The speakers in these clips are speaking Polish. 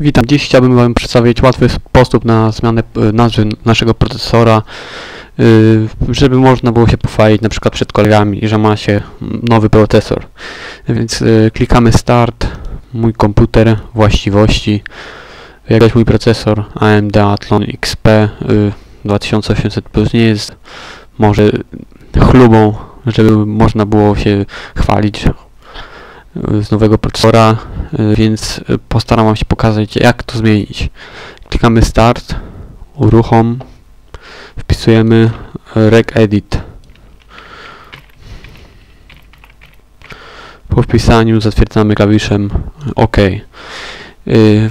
Witam. Dziś chciałbym Wam przedstawić łatwy sposób na zmianę e, nazwy naszego procesora, y, żeby można było się pochwalić na przykład przed kolegami, że ma się nowy procesor. Więc y, klikamy Start, mój komputer, właściwości, jakiś mój procesor AMD Athlon XP y, 2800 Plus nie jest może chlubą, żeby można było się chwalić z nowego procesora, y, więc y, postaram się pokazać jak to zmienić. Klikamy Start, uruchom, wpisujemy y, regedit. Po wpisaniu zatwierdzamy klawiszem OK.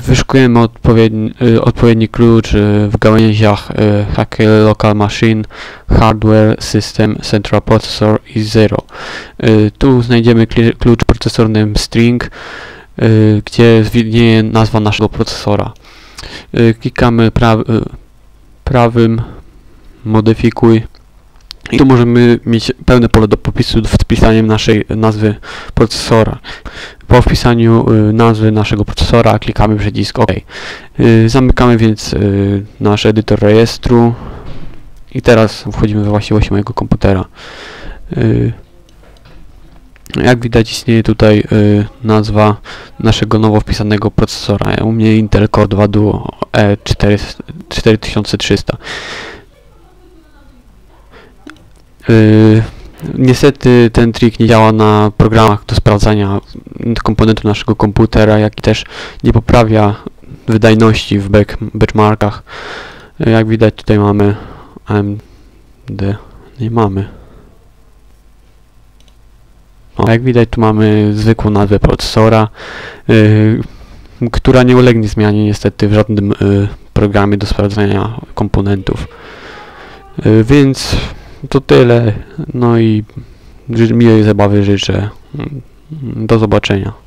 Wyszukujemy odpowiedni, odpowiedni klucz w gałęziach Hacker Local Machine, Hardware System Central Processor i 0. Y, Tu znajdziemy klucz procesorny string, y, gdzie widnieje nazwa naszego procesora. Y, Klikamy pra prawym modyfikuj i tu możemy mieć pełne pole do popisu wpisaniem naszej nazwy procesora. Po wpisaniu nazwy naszego procesora klikamy przycisk OK. Zamykamy więc nasz edytor rejestru i teraz wchodzimy we właściwości mojego komputera. Y, jak widać istnieje tutaj y, nazwa naszego nowo wpisanego procesora. U mnie Intel Core 2 Duo E E4300. Yy, niestety ten trik nie działa na programach do sprawdzania komponentów naszego komputera, jak i też nie poprawia wydajności w back, benchmarkach. Yy, Jak widać tutaj mamy AMD, nie mamy. O, jak widać tu mamy zwykłą nazwę procesora, yy, która nie ulegnie zmianie niestety w żadnym yy, programie do sprawdzania komponentów. Yy, więc to tyle. No i miłej zabawy życzę. Do zobaczenia.